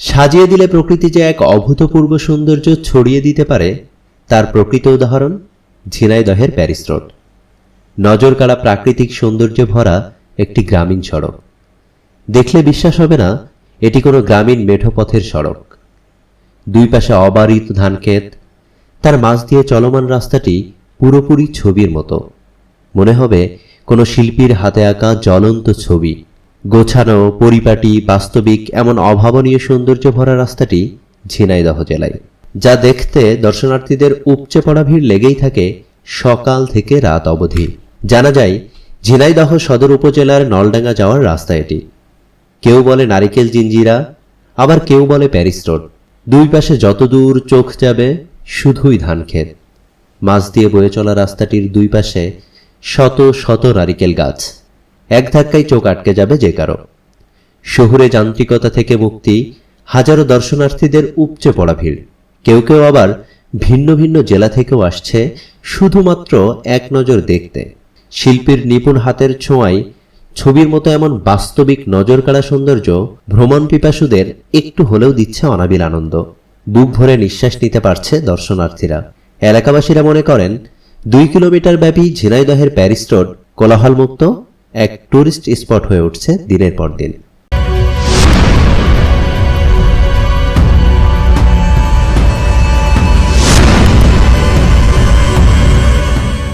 সাজিয়ে দিলে প্রকৃতি যে এক অভূতপূর্ব সৌন্দর্য ছড়িয়ে দিতে পারে, তার প্রকৃত উদাহরণ ঝিনাইদহের প্যারিস রোড নজর কাড়া প্রাকৃতিক সৌন্দর্যে ভরা একটি গ্রামীণ সড়ক। দেখলে বিশ্বাস হবে না, এটি কোনো গ্রামীণ মেঠোপথের সড়ক। দুই পাশে অবারিত ধানক্ষেত তার মাঝ দিয়ে চলমান রাস্তাটি পুরোপুরি ছবির মতো। মনে হবে কোনো শিল্পীর হাতে আঁকা জ্বলন্ত ছবি। গোছানো, পরিপাটি, বাস্তবিক, এমন অভাবনীয় সৌন্দর্য ভরা রাস্তাটি ঝিনাইদহ জেলায়। যা দেখতে দর্শনার্থীদের উপচে পড়া ভিড় লেগেই থাকে সকাল থেকে রাত অবধি। জানা যায়, ঝিনাইদহ সদর উপজেলার নলডাঙ্গা যাওয়ার রাস্তা এটি। কেউ বলে নারিকেল জিঞ্জিরা, আবার কেউ বলে প্যারিস রোড। দুই পাশে যত দূর চোখ যাবে, শুধুই ধান ক্ষেত। মাছ দিয়ে বয়ে চলা রাস্তাটির দুই পাশে শত শত নারিকেল গাছ। এক ধাক্কায় চোখ আটকে যাবে যে কারও। শহুরে যান্ত্রিকতা থেকে মুক্তি, হাজারো দর্শনার্থীদের উপচে পড়া ভিড়। কেউ কেউ আবার ভিন্ন ভিন্ন জেলা থেকেও আসছে শুধুমাত্র এক নজর দেখতে। শিল্পীর নিপুণ হাতের ছোঁয়ায়, ছবির মতো এমন বাস্তবিক নজর কাড়া সৌন্দর্য ভ্রমণ পিপাসুদের একটু হলেও দিচ্ছে অনাবিল আনন্দ। বুক ভরে নিঃশ্বাস নিতে পারছে দর্শনার্থীরা। এলাকাবাসীরা মনে করেন, দুই কিলোমিটার ব্যাপী ঝিনাইদহের প্যারিস রোড কোলাহলমুক্ত এক টুরিস্ট স্পট হয়ে উঠছে দিনের পর দিন।